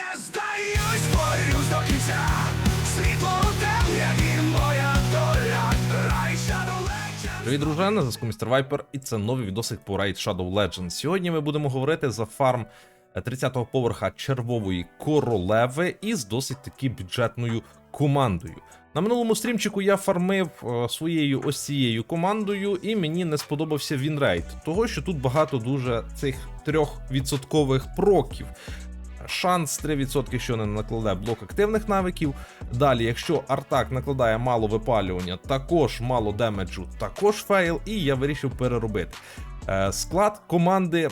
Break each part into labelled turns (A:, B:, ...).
A: Не здаюсь, борюсь до кінця. Світло у темряві, моя доля. Рай Shadow Legends.
B: Привіт, дружина, на зв'язку Містер Вайпер, і це новий відосик по Raid Shadow Legends. Сьогодні ми будемо говорити за фарм 30-го поверха червової королеви із досить таки бюджетною командою. На минулому стрімчику я фармив е, своєю ось цією командою, і мені не сподобався вінрейт, того що тут багато дуже цих 3% проків. Шанс 3%, що не накладе блок активних навиків. Далі, якщо Артак накладає мало випалювання, також мало демеджу, також фейл, і я вирішив переробити. Е, склад команди,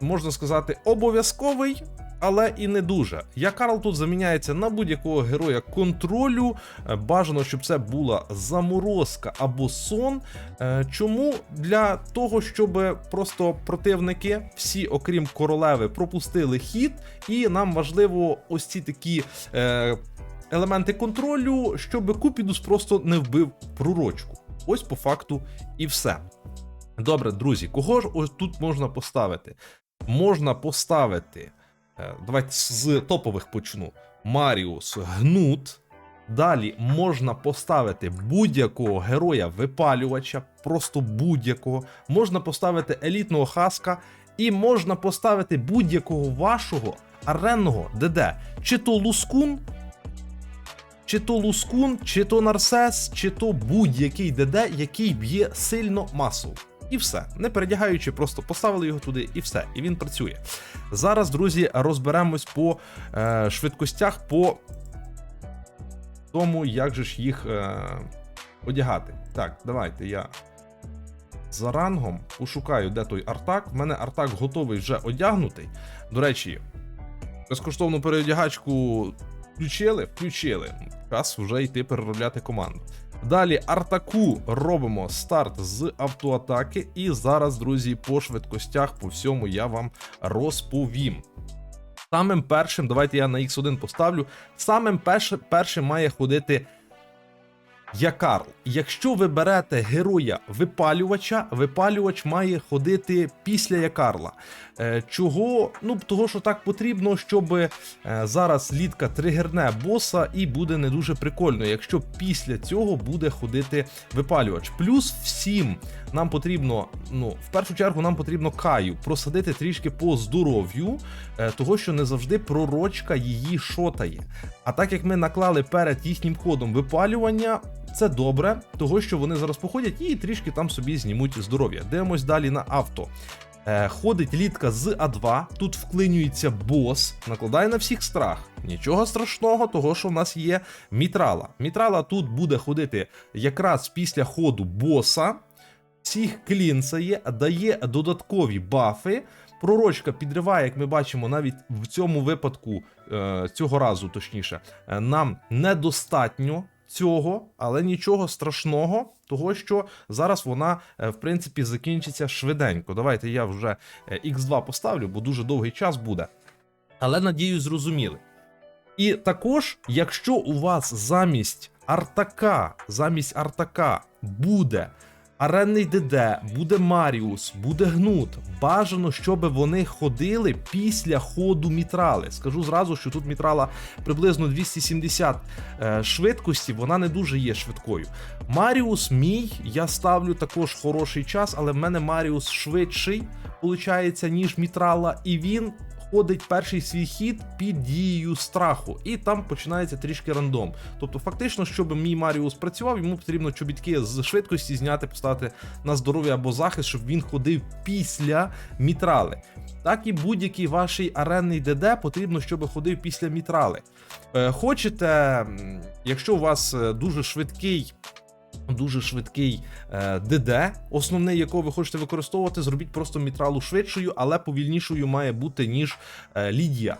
B: можна сказати, обов'язковий. Але і не дуже. Я Карл тут заміняється на будь-якого героя контролю. Е, Бажано, щоб це була заморозка або сон. Е, Чому? Для того, щоб просто противники, всі, окрім королеви, пропустили хід, і нам важливо ось ці такі. Е, Елементи контролю, щоб Купідус просто не вбив пророчку. Ось по факту і все. Добре, друзі, кого ж ось тут можна поставити? Можна поставити. Е, Давайте з топових почну. Маріус Гнут. Далі можна поставити будь-якого героя випалювача, просто будь-якого. Можна поставити елітного хаска, і можна поставити будь-якого вашого аренного ДД. Чи то Лускун, чи то Лускун, чи то Нарсес, чи то будь-який ДД, який б'є сильно масово. І все, не передягаючи, просто поставили його туди, і все, і він працює. Зараз, друзі, розберемось по е, швидкостях, по тому, як же ж їх е, одягати. Так, давайте я за рангом пошукаю, де той артак. В мене артак готовий вже одягнутий. До речі, безкоштовну переодягачку включили, включили. Час вже йти переробляти команду. Далі Артаку робимо старт з автоатаки, і зараз, друзі, по швидкостях по всьому я вам розповім. Самим першим, давайте я на X1 поставлю. Самим першим має ходити Якарл. Якщо ви берете героя випалювача, випалювач має ходити після Якарла. Е, чого? Ну, того, що так потрібно, щоб е, зараз літка тригерне боса, і буде не дуже прикольно, якщо після цього буде ходити випалювач. Плюс всім нам потрібно, ну, в першу чергу, нам потрібно каю просадити трішки по здоров'ю, е, того що не завжди пророчка її шотає. А так як ми наклали перед їхнім ходом випалювання, це добре, того що вони зараз походять і трішки там собі знімуть здоров'я. Дивимось далі на авто. Е, ходить літка з А2, тут вклинюється бос, накладає на всіх страх. Нічого страшного, того що в нас є мітрала. Мітрала тут буде ходити якраз після ходу боса, всіх клінцає, дає додаткові бафи. Пророчка підриває, як ми бачимо, навіть в цьому випадку, е, цього разу точніше, е, нам недостатньо цього, але нічого страшного, того що зараз вона, е, в принципі, закінчиться швиденько. Давайте я вже е, X2 поставлю, бо дуже довгий час буде. Але надію, зрозуміли. І також, якщо у вас замість Артака, замість Артака буде Аренний ДД, буде Маріус, буде Гнут. Бажано, щоб вони ходили після ходу мітрали. Скажу зразу, що тут мітрала приблизно 270 е, швидкості, вона не дуже є швидкою. Маріус мій, я ставлю також хороший час, але в мене Маріус швидший, виходить, ніж мітрала, і він. Ходить перший свій хід під дією страху, і там починається трішки рандом. Тобто, фактично, щоб мій Маріус працював, йому потрібно чобітки з швидкості зняти, поставити на здоров'я або захист, щоб він ходив після мітрали. Так і будь-який ваш аренний ДД потрібно, щоб ходив після мітрали. Е, хочете, якщо у вас е, дуже швидкий. Дуже швидкий е, ДД, основний, якого ви хочете використовувати, зробіть просто мітралу швидшою, але повільнішою має бути, ніж е, Лідія.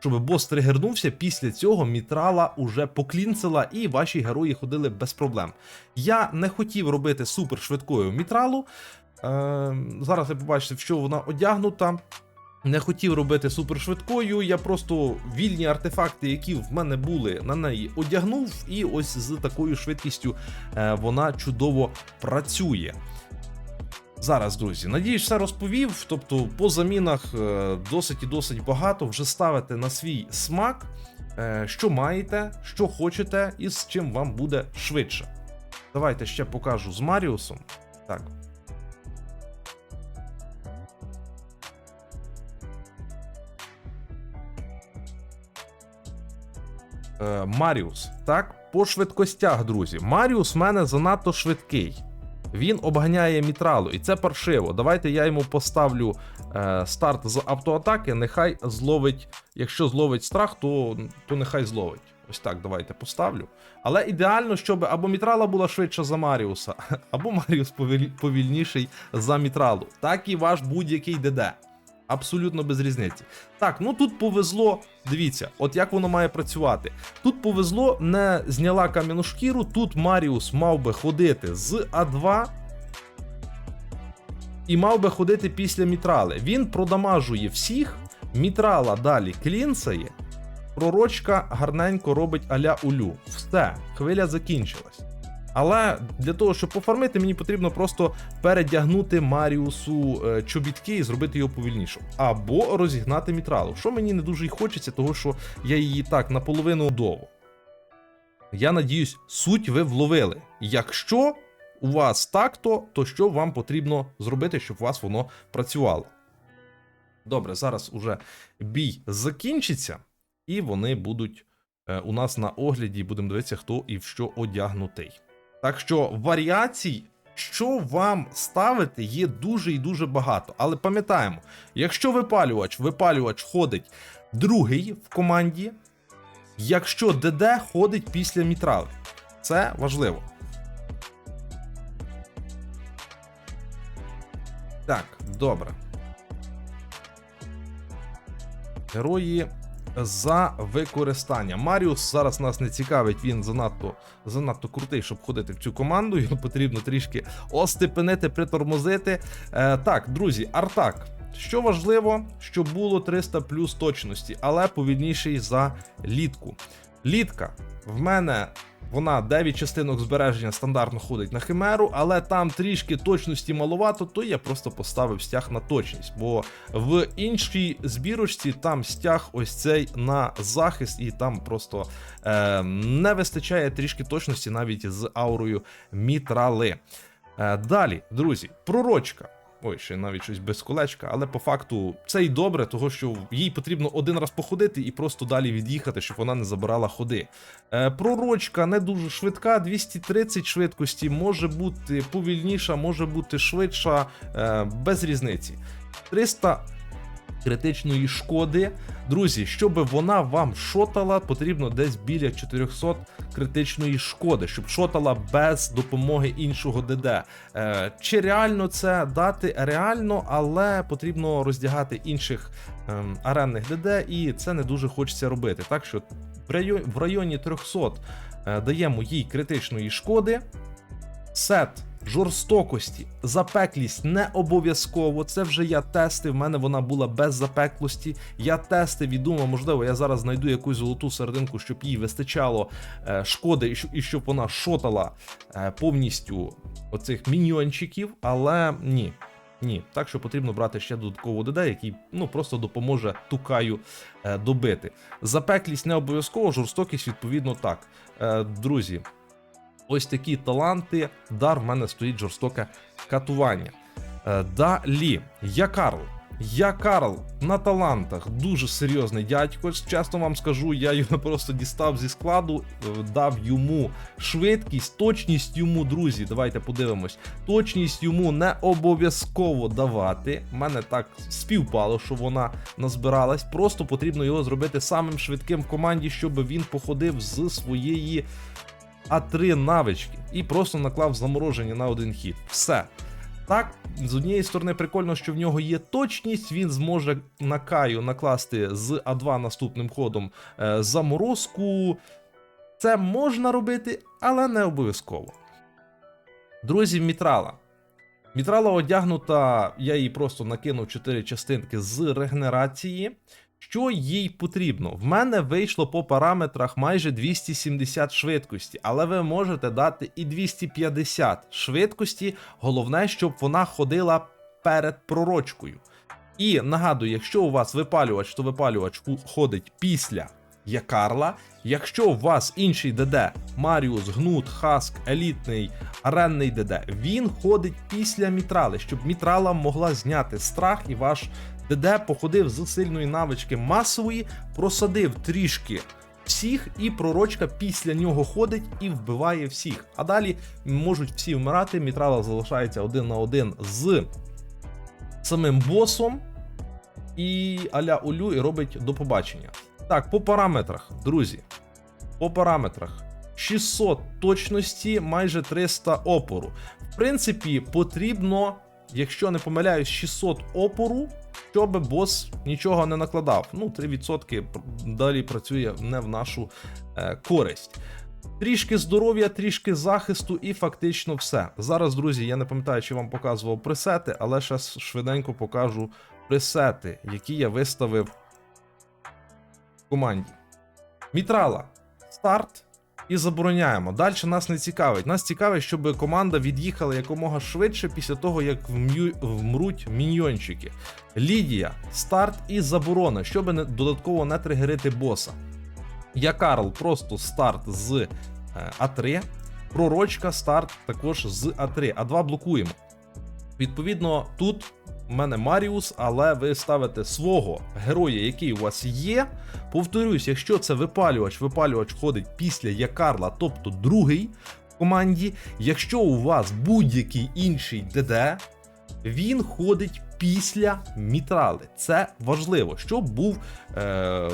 B: Щоб бос тригернувся, після цього мітрала уже поклінцила, і ваші герої ходили без проблем. Я не хотів робити супер швидкою мітралу. Е, зараз ви побачите, в що вона одягнута. Не хотів робити супершвидкою, я просто вільні артефакти, які в мене були, на неї одягнув, і ось з такою швидкістю е, вона чудово працює. Зараз, друзі, надіюсь, все розповів. Тобто, по замінах е, досить і досить багато. Вже ставите на свій смак, е, що маєте, що хочете, і з чим вам буде швидше. Давайте ще покажу з Маріусом. Так. Е, Маріус. Так, по швидкостях, друзі. Маріус в мене занадто швидкий. Він обганяє мітралу, і це паршиво. Давайте я йому поставлю е, старт з автоатаки. Нехай зловить. Якщо зловить страх, то, то нехай зловить. Ось так, давайте поставлю. Але ідеально, щоб або мітрала була швидша за Маріуса, або Маріус повіль- повільніший за мітралу. Так і ваш будь-який ДД. Абсолютно без різниці. Так, ну тут повезло. Дивіться, от як воно має працювати. Тут повезло, не зняла кам'яну шкіру. Тут Маріус мав би ходити з А2 і мав би ходити після мітрали. Він продамажує всіх, мітрала далі клінцає, пророчка гарненько робить аля улю. Все, хвиля закінчилась. Але для того, щоб пофармити, мені потрібно просто передягнути Маріусу е, чобітки і зробити його повільнішим. Або розігнати мітралу. Що мені не дуже й хочеться, того що я її так наполовину дову. Я надіюсь, суть ви вловили. Якщо у вас так-то, то що вам потрібно зробити, щоб у вас воно працювало? Добре, зараз уже бій закінчиться, і вони будуть е, у нас на огляді. Будемо дивитися, хто і в що одягнутий. Так що варіацій, що вам ставити, є дуже і дуже багато. Але пам'ятаємо, якщо випалювач, випалювач ходить другий в команді, якщо ДД ходить після мітрали. Це важливо. Так, добре. Герої за використання. Маріус зараз нас не цікавить, він занадто, занадто крутий, щоб ходити в цю команду. Його потрібно трішки остепенити, притормозити. Е, так, друзі, Артак. Що важливо, щоб було 300 плюс точності, але повільніший за літку. Літка в мене вона 9 частинок збереження стандартно ходить на химеру, але там трішки точності маловато, то я просто поставив стяг на точність. Бо в іншій збірочці там стяг ось цей на захист, і там просто е, не вистачає трішки точності навіть з аурою мітрали. Е, далі, друзі, пророчка. Ой, ще навіть щось без колечка, але по факту це й добре, того що їй потрібно один раз походити і просто далі від'їхати, щоб вона не забирала ходи. Е, пророчка не дуже швидка, 230 швидкості, може бути повільніша, може бути швидша, е, без різниці. 300 критичної шкоди. Друзі, щоб вона вам шотала, потрібно десь біля 400 критичної шкоди, щоб шотала без допомоги іншого ДД. Е, чи реально це дати? Реально, але потрібно роздягати інших ем, аренних ДД, і це не дуже хочеться робити. Так що в районі, в районі 300 е, даємо їй критичної шкоди. Сет жорстокості, запеклість не обов'язково. Це вже я тестив. В мене вона була без запеклості. Я тестив і думав, можливо, я зараз знайду якусь золоту серединку, щоб їй вистачало е, шкоди, і щоб вона шотала е, повністю оцих міньйончиків, але ні. Ні, так що потрібно брати ще додаткову ДД, який ну просто допоможе тукаю е, добити. Запеклість не обов'язково, жорстокість відповідно так. Е, друзі, ось такі таланти. Дар в мене стоїть жорстоке катування. Е, далі, я Карл. Я Карл на талантах дуже серйозний дядько. Чесно вам скажу, я його просто дістав зі складу, е, дав йому швидкість, точність йому, друзі. Давайте подивимось. Точність йому не обов'язково давати. У мене так співпало, що вона назбиралась. Просто потрібно його зробити самим швидким в команді, щоб він походив з своєї А3 навички і просто наклав замороження на один хід. Все. Так, з однієї сторони, прикольно, що в нього є точність, він зможе на Каю накласти з А2 наступним ходом е, заморозку. Це можна робити, але не обов'язково. Друзі, Мітрала. Мітрала одягнута, я їй просто накинув 4 частинки з регенерації. Що їй потрібно? В мене вийшло по параметрах майже 270 швидкості, але ви можете дати і 250 швидкості. Головне, щоб вона ходила перед пророчкою. І нагадую, якщо у вас випалювач, то випалювач ходить після Якарла. Якщо у вас інший ДД, Маріус, Гнут, Хаск, елітний, аренний ДД, він ходить після мітрали, щоб мітрала могла зняти страх, і ваш ДД походив з сильної навички масової, просадив трішки всіх, і пророчка після нього ходить і вбиває всіх. А далі можуть всі вмирати. Мітрала залишається один на один з самим босом і аля Олю і робить до побачення. Так, по параметрах, друзі. По параметрах. 600 точності, майже 300 опору. В принципі, потрібно, якщо не помиляюсь, 600 опору, щоб бос нічого не накладав. Ну, 3% далі працює не в нашу е, користь. Трішки здоров'я, трішки захисту і фактично все. Зараз, друзі, я не пам'ятаю, чи вам показував пресети, але ще швиденько покажу пресети, які я виставив в команді. Мітрала. Старт. І забороняємо. Далі нас не цікавить. Нас цікавить, щоб команда від'їхала якомога швидше після того, як вм'ю... вмруть міньйончики. Лідія, старт і заборона, щоб не... додатково не тригерити боса. Я Карл, просто старт з е, А3. Пророчка старт також з А3. А2 блокуємо. Відповідно, тут в мене Маріус, але ви ставите свого героя, який у вас є. Повторюсь, якщо це випалювач, випалювач ходить після Якарла, тобто другий в команді. Якщо у вас будь-який інший ДД, він ходить після мітрали. Це важливо, щоб був. Е-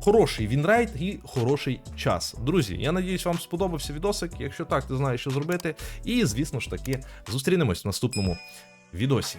B: Хороший вінрейт і хороший час. Друзі, я надіюсь, вам сподобався відосик. Якщо так, ти знаєш, що зробити. І, звісно ж таки, зустрінемось в наступному відосі.